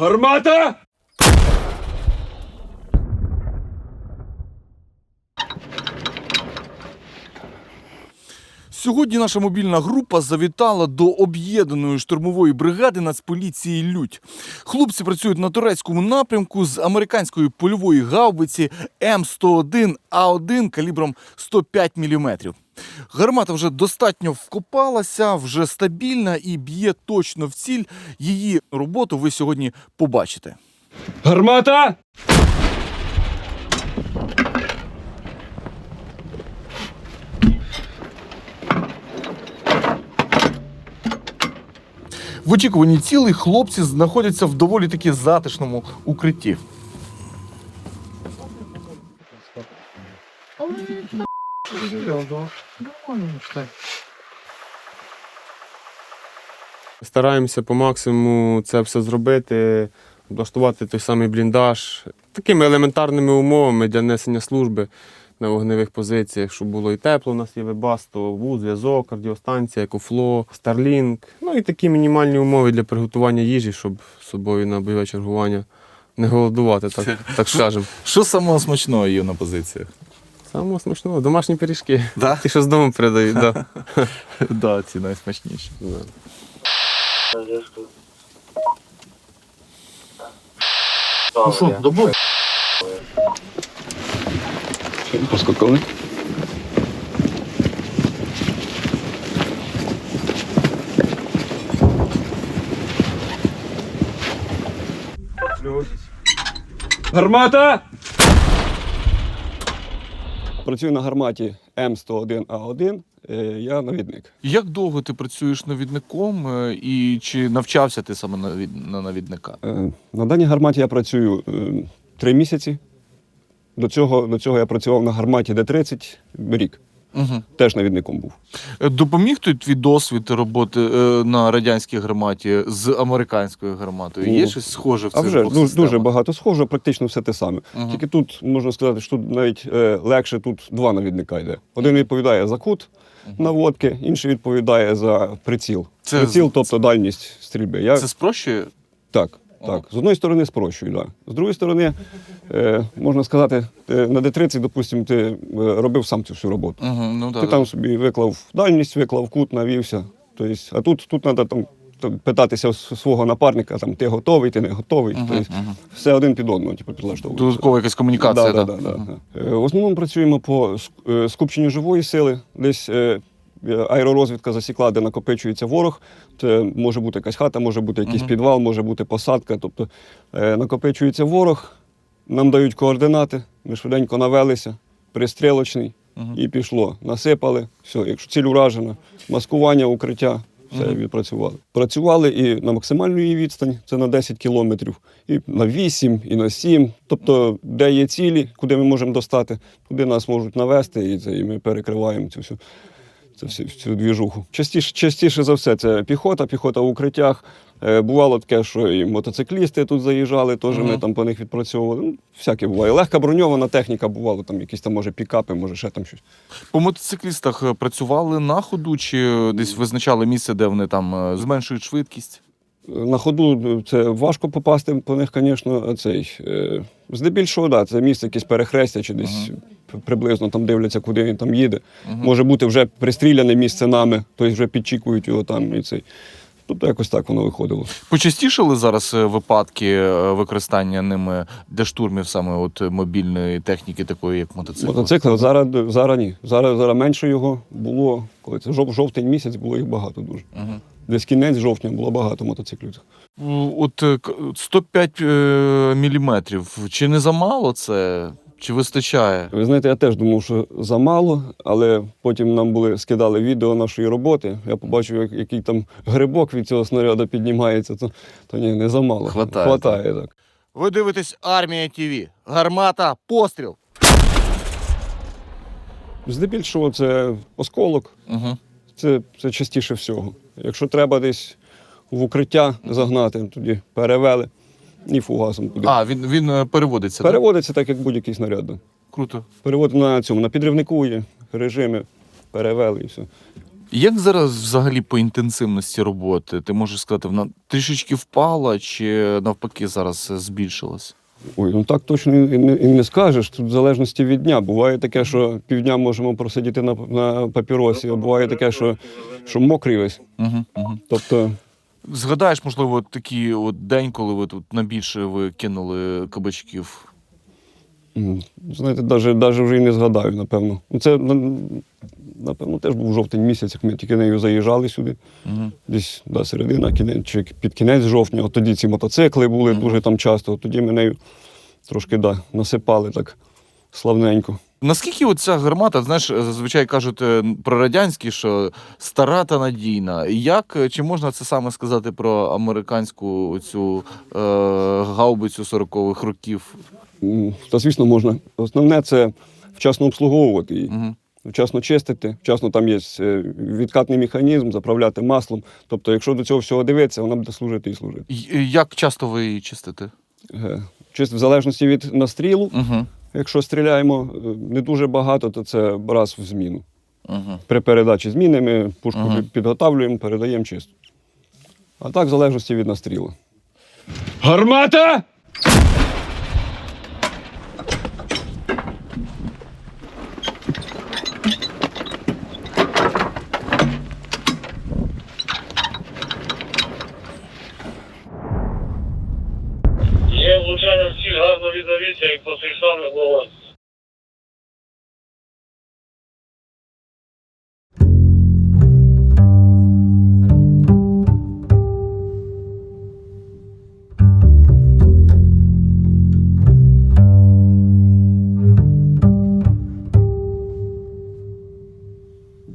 Гармата! Сьогодні наша мобільна група завітала до об'єднаної штурмової бригади Нацполіції Людь. Хлопці працюють на турецькому напрямку з американської польової гаубиці М101А1 калібром 105 мм. Гармата вже достатньо вкопалася, вже стабільна і б'є точно в ціль. Її роботу ви сьогодні побачите. Гармата! В очікуванні цілей хлопці знаходяться в доволі таки затишному укритті. Стараємося по максимуму це все зробити, облаштувати той самий бліндаж такими елементарними умовами для несення служби на вогневих позиціях, щоб було і тепло, у нас є вебасто, вуз, зв'язок, кардіостанція, екофло, Starlink. Ну і такі мінімальні умови для приготування їжі, щоб з собою на бойове чергування не голодувати, так, так скажемо. Що самого смачного є на позиціях? Самого смачного, домашні пиріжки. Да? Ті, що з дому передають, да. да, ці найсмачніші. Да. Ну що, добу? Поскакали. Гармата! Працюю на гарматі М101А1, е, я навідник. Як довго ти працюєш навідником е, і чи навчався ти саме на, від- на навідника? Е, На даній гарматі я працюю три місяці. До цього, до цього я працював на гарматі Д-30 рік. Угу. Теж навідником був. Допоміг той твій досвід роботи е, на радянській гарматі з американською гарматою? Є Ну, щось схоже в А цих вже двох дуже, дуже багато схоже, практично все те саме. Мгм. Тільки тут можна сказати, що тут навіть е, легше тут два навідника йде. Один відповідає за кут наводки, інший відповідає за приціл. Це приціл, тобто дальність стрільби. Я Це спрощує? Так, так. З одної сторони спрощую, да. З другої сторони, е, можна сказати, ти на Д-30, допустимо, ти е, робив сам цю всю роботу. Угу, ну, да, Ти да. там собі виклав дальність, виклав кут, навівся. Тобто, а тут, тут треба там, там, питатися у с- свого напарника, там, ти готовий, ти не готовий. Тобто, все один під одного, типу, підлаштовується. Додаткова якась комунікація. Да, Да, да, да. Е, В основному працюємо по ск- е, скупченню живої сили. Десь е, аеророзвідка засікла, де накопичується ворог. Це може бути якась хата, може бути якийсь підвал, може бути посадка. Тобто е, накопичується ворог, нам дають координати, ми швиденько навелися, пристрілочний, і пішло. Насипали, все, якщо ціль уражена, маскування, укриття. Все відпрацювали. Працювали і на максимальну її відстань, це на 10 кілометрів, і на 8, і на 7. Тобто, де є цілі, куди ми можемо достати, туди нас можуть навести, і, це, і ми перекриваємо цю всю, цю, всю, всю двіжуху. Частіше, частіше за все, це піхота, піхота в укриттях. Е, бувало таке, що і мотоциклісти тут заїжджали, теж ми там по них відпрацьовували. Ну, всяке буває. Легка броньована техніка бувала, там якісь там, може, пікапи, може ще там щось. По мотоциклістах е, працювали на ходу чи десь визначали місце, де вони там е, зменшують швидкість? На ходу це важко попасти по них, звісно, цей. е, Здебільшого, да, це місце якесь перехрестя, чи десь приблизно там дивляться, куди він там їде. Мгм. Може бути вже пристріляне місце нами, тобто вже підчікують його там і цей. Тобто якось так воно виходило. Почастішали зараз е, випадки е, використання ними для штурмів саме от е, мобільної техніки, такої як мотоцикл? Мотоцикли зараз, зараз ні. Зараз, зараз менше його було. Коли це жов, жовтень місяць, було їх багато дуже. Мгм. Десь кінець жовтня було багато мотоциклів. От е, 105 е, міліметрів. Чи не замало це? Чи вистачає? Ви знаєте, я теж думав, що замало, але потім нам були скидали відео нашої роботи. Я побачив, як, який там грибок від цього снаряду піднімається, то, то ні, не замало. Хватає, Хватає так. Ви дивитесь армія ТВ. Гармата, постріл. Здебільшого це осколок, Угу. це, це частіше всього. Якщо треба десь в укриття загнати, тоді перевели і фугасом туди. А, він, він е, переводиться. так? Переводиться так, як будь-який снаряд. да. Круто. Переводимо на цьому, на підривнику є режими, перевели і все. Як зараз взагалі по інтенсивності роботи? Ти можеш сказати, вона трішечки впала чи навпаки зараз збільшилась? Ой, ну так точно і не, і не скажеш. Тут в залежності від дня. Буває таке, що півдня можемо просидіти на, на папіросі, а буває таке, що, що мокрий весь. Угу, угу. Тобто, Згадаєш, можливо, такий от день, коли ви тут найбільше ви кинули кабачків. Знаєте, навіть, навіть вже і не згадаю, напевно. Ну, Це, напевно, теж був жовтень місяць, як ми тільки нею заїжджали сюди. Угу. Десь да, середина, кінець, чи під кінець жовтня. От тоді ці мотоцикли були дуже там часто. От тоді ми нею трошки да, насипали так славненько. Наскільки от ця гармата, знаєш, зазвичай кажуть е, про радянські, що стара та надійна. Як е, чи можна це саме сказати про американську цю е, гаубицю 40-х років? Та, звісно, можна. Основне це вчасно обслуговувати її. Угу. Вчасно чистити, вчасно там є е, відкатний механізм, заправляти маслом. Тобто, якщо до цього всього дивитися, вона буде служити і служити. Як часто ви її чистите? Чисто в залежності від настрілу, Угу. Якщо стріляємо е, не дуже багато, то це раз в зміну. Угу. При передачі зміни ми пушку Ага. підготавлюємо, передаємо чисто. А так, в залежності від настрілу. Гармата! Є влучання в ціль, гарно відновіться і по саме голос.